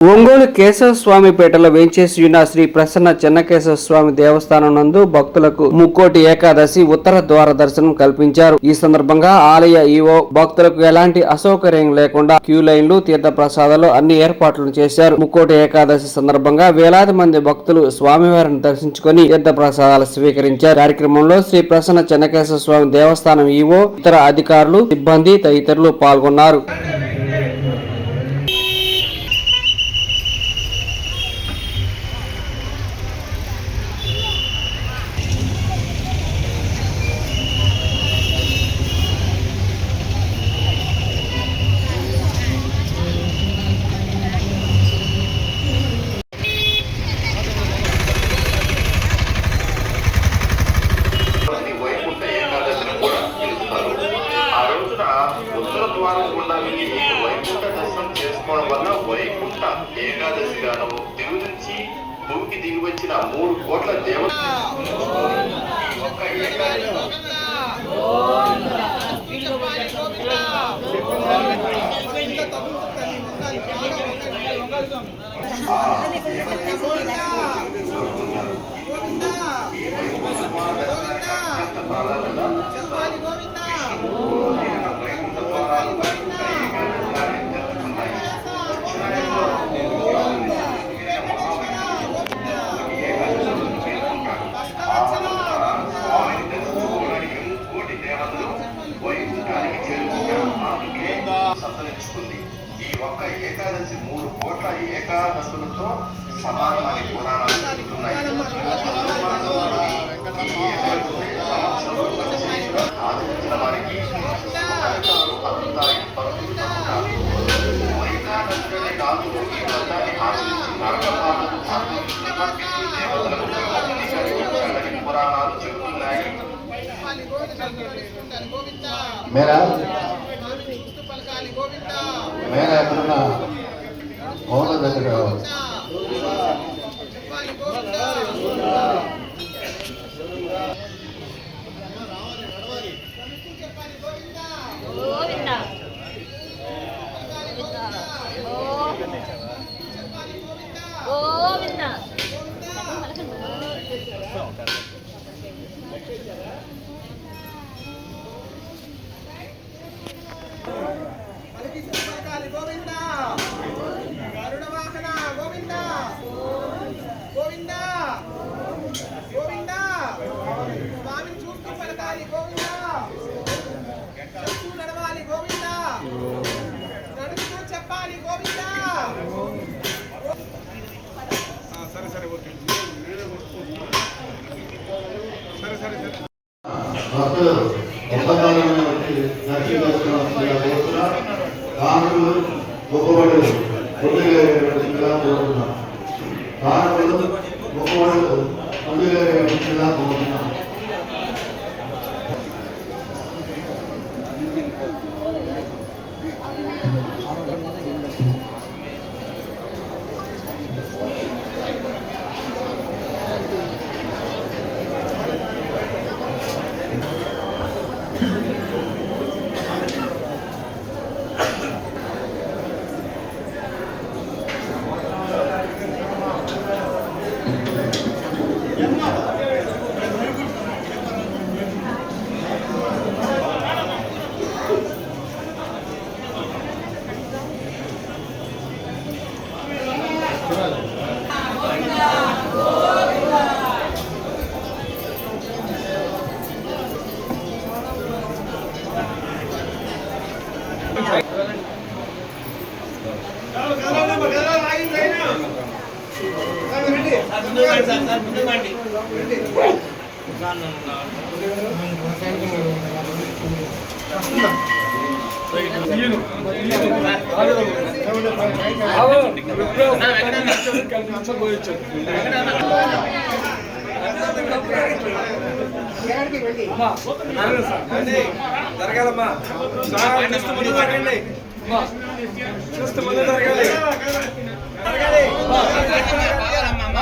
ఒంగోలు కేశవ పేటలో వేంచేసి ఉన్న శ్రీ ప్రసన్న చెన్నకేశవ స్వామి దేవస్థానం నందు భక్తులకు ముక్కోటి ఏకాదశి ఉత్తర ద్వార దర్శనం కల్పించారు. ఈ సందర్భంగా ఆలయ ఈవో భక్తులకు ఎలాంటి అసౌకర్యం లేకుండా క్యూ లైన్లు తీర్థ ప్రసాదాలు అన్ని ఏర్పాట్లను చేశారు. ముక్కోటి ఏకాదశి సందర్భంగా వేలాది మంది భక్తులు స్వామివారిని దర్శించుకొని తీర్థ ప్రసాదాలు స్వీకరించారు. కార్యక్రమంలో శ్రీ ప్రసన్న చెన్నకేశవ స్వామి దేవస్థానం ఈవో ఇతర అధికారులు సిబ్బంది తదితరులు పాల్గొన్నారు ప్రతి వైకుంఠ ఏకాదశిని కూడా పిలుస్తారు ఆ రోజున ఉత్తర ద్వారం గుండా వెళ్ళి వైకుంఠ దర్శనం చేసుకోవడం వల్ల వైకుంఠ ఏకాదశి గాను దిగు నుంచి భూమికి దిగి వచ్చిన మూడు కోట్ల దేవ ఈ ఒక్క సంతరించుకుంది ఈ ఒక్క ఏకాదశి మూడు కోట్ల ఏకాదశులతో సమానమని పురాణాలు చెబుతున్నాయి. వారికి కాదు ఈ వ్రతాన్ని నరకపాలను కలిగించాలని పురాణాలు చెబుతున్నాయి మేరా? మేరా ఎక్కడున్నా మౌన దగ్గర గోవింద గోవింద గోవింద గరుడ వాహన గోవింద గోవింద గోవింద స్వామిని చూస్తూ పలకాలి గోవింద చూస్తూ నడవాలి గోవింద నడుస్తూ చెప్పాలి గోవింద భక్తులు జరగాలమ్మా. చూస్తే ముందు జరగాలి. జరగాలి.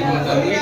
Como también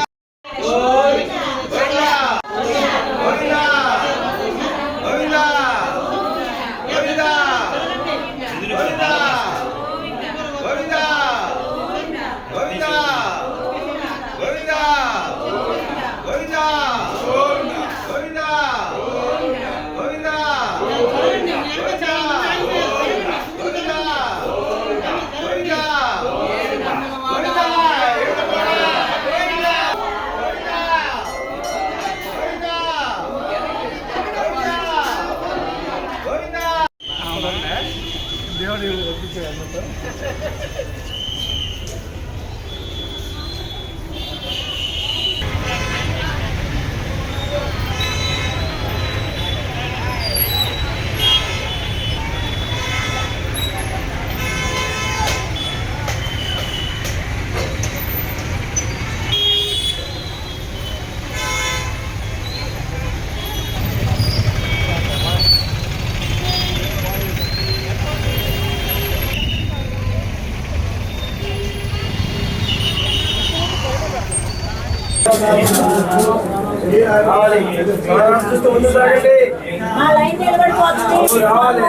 geçiyor anlatalım. చూస్తూ ముందు సాగండి. రావాలి.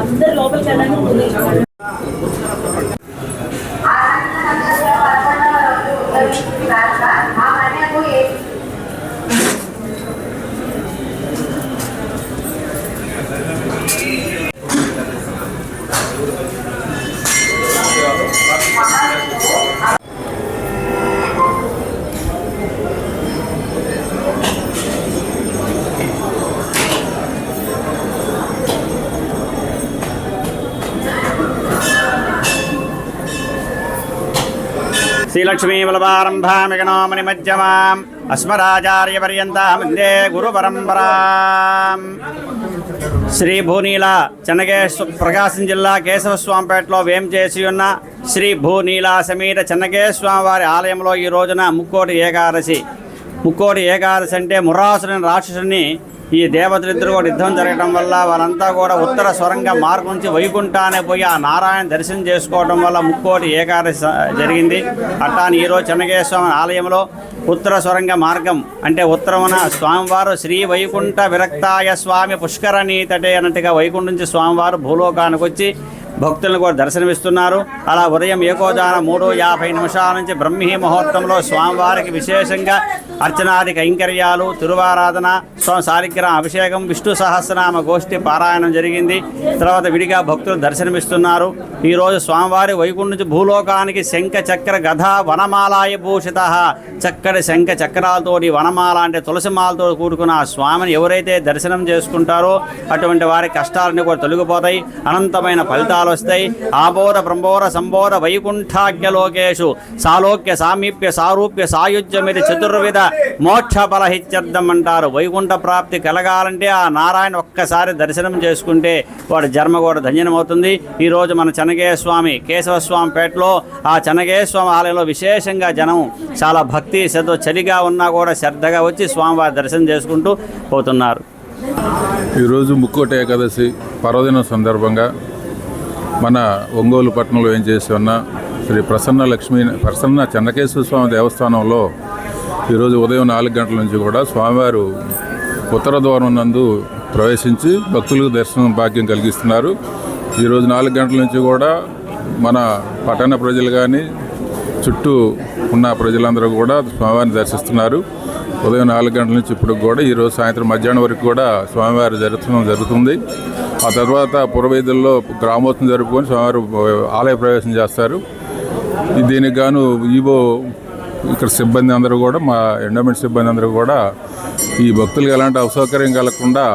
అందరు లోపలికి వెళ్ళండి శ్రీలక్ష్మీబలపారంభామిగణోమని మధ్యమాం అస్మదాచార్యపర్యంతం వందే గురుపరంపరాం శ్రీ భూనీల చెన్నకేశ్వ ప్రకాశం జిల్లా కేశవస్వామిపేటలో వేం చేసి ఉన్న శ్రీ భూనీల సమీర చెన్నకేశ్వర వారి ఆలయంలో ఈ రోజున ముక్కోటి ఏకాదశి. ముక్కోటి ఏకాదశి అంటే మురాసుని రాక్షసుని ఈ దేవతలిద్దరు కూడా యుద్ధం జరగడం వల్ల వారంతా కూడా ఉత్తర స్వరంగ మార్గం నుంచి వైకుంఠానే పోయి ఆ నారాయణ దర్శనం చేసుకోవడం వల్ల ముక్కోటి ఏకాదశి జరిగింది. అట్టాని ఈరోజు చెన్నకేశ్వర ఆలయంలో ఉత్తర స్వరంగ మార్గం అంటే ఉత్తరమున స్వామివారు శ్రీ వైకుంఠ విరక్తాయ స్వామి పుష్కరణీతటే అన్నట్టుగా వైకుంఠ నుంచి స్వామివారు భూలోకానికి వచ్చి భక్తులను కూడా దర్శనమిస్తున్నారు. అలా ఉదయం ఏకోదాన మూడు యాభై నిమిషాల నుంచి బ్రహ్మీ ముహూర్తంలో స్వామివారికి విశేషంగా అర్చనాది కైంకర్యాలు తిరువారాధన స్వామి శాలిగ్రామ అభిషేకం విష్ణు సహస్రనామ గోష్ఠి పారాయణం జరిగింది. తర్వాత విడిగా భక్తులు దర్శనమిస్తున్నారు. ఈరోజు స్వామివారి వైకుంఠ నుంచి భూలోకానికి శంఖ చక్ర గధ వనమాలాయ భూషిత. చక్కటి శంఖ చక్రాలతోటి వనమాల అంటే తులసి మాలతో కూడుకున్న ఆ స్వామిని ఎవరైతే దర్శనం చేసుకుంటారో అటువంటి వారి కష్టాలన్నీ కూడా తొలగిపోతాయి. అనంతమైన ఫలితాలు వస్తాయి. ఆబోర బ్రహ్మోర సంబోర వైకుంఠాఖ్యలోకేషు సాలోక్య సామీప్య సారూప్య సాయుధ్యమిది చతుర్విధ మోక్ష బలహిత్యర్థం అంటారు వైకుంఠ ప్రాప్తి కలగాలంటే ఆ నారాయణ ఒక్కసారి దర్శనం చేసుకుంటే వాడి జన్మ కూడా ధన్యమవుతుంది. ఈరోజు మన చెన్నకేయ స్వామి కేశవ స్వామి పేటలో ఆ చెన్నకేయ స్వామి ఆలయంలో విశేషంగా జనం చాలా భక్తి శ్రద్ధ చలిగా ఉన్నా కూడా శ్రద్ధగా వచ్చి స్వామివారి దర్శనం చేసుకుంటూ పోతున్నారు. ఈరోజు ముక్కోటి ఏకాదశి పర్వదినం సందర్భంగా మన ఒంగోలు పట్టణంలో ఏం చేసి ఉన్న శ్రీ ప్రసన్న లక్ష్మీ ప్రసన్న చెన్నకేశ్వర స్వామి దేవస్థానంలో ఈరోజు ఉదయం నాలుగు గంటల నుంచి కూడా స్వామివారు ఉత్తర ద్వారం నందు ప్రవేశించి భక్తులకు దర్శనం భాగ్యం కలిగిస్తున్నారు. ఈరోజు నాలుగు గంటల నుంచి కూడా మన పట్టణ ప్రజలు కానీ చుట్టూ ఉన్న ప్రజలందరూ కూడా స్వామివారిని దర్శిస్తున్నారు. ఉదయం నాలుగు గంటల నుంచి ఇప్పుడు కూడా ఈరోజు సాయంత్రం మధ్యాహ్నం వరకు కూడా స్వామివారి దర్శనం జరుగుతుంది. ఆ తర్వాత పురవీధుల్లో గ్రామోత్సవం జరుపుకొని స్వామివారు ఆలయ ప్రవేశం చేస్తారు. దీనికి గాను ఈవో ఇక్కడ సిబ్బంది అందరూ కూడా మా ఎండోమెంట్ సిబ్బంది అందరూ కూడా ఈ భక్తులకు ఎలాంటి అసౌకర్యం కలగకుండా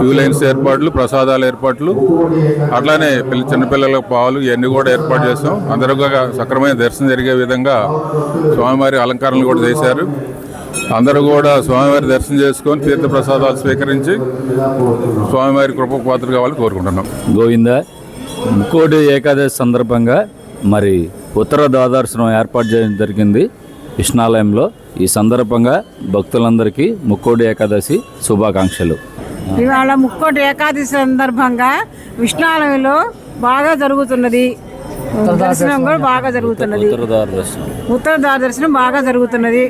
క్యూ లైన్స్ ఏర్పాట్లు ప్రసాదాల ఏర్పాట్లు అట్లానే పిల్ల చిన్నపిల్లలకు పాలు ఇవన్నీ కూడా ఏర్పాటు చేసాం అందరూ సక్రమైన దర్శనం జరిగే విధంగా స్వామివారి అలంకరణలు కూడా చేశారు. అందరూ కూడా స్వామివారి దర్శనం చేసుకొని తీర్థ ప్రసాదాలు స్వీకరించి స్వామివారి కృపకు పాత్ర కావాలని కోరుకుంటున్నాం. గోవింద ముక్కోటి ఏకాదశి సందర్భంగా మరి ఉత్తర ద్వాదర్శనం ఏర్పాటు చేయడం జరిగింది విష్ణాలయంలో ఈ సందర్భంగా భక్తులందరికీ ముక్కోటి ఏకాదశి శుభాకాంక్షలు. ఇవాళ ముక్కోటి ఏకాదశి సందర్భంగా విష్ణాలయంలో బాగా జరుగుతున్నది. దర్శనం కూడా బాగా జరుగుతున్నది. ఉత్తర దర్శనం బాగా జరుగుతున్నది.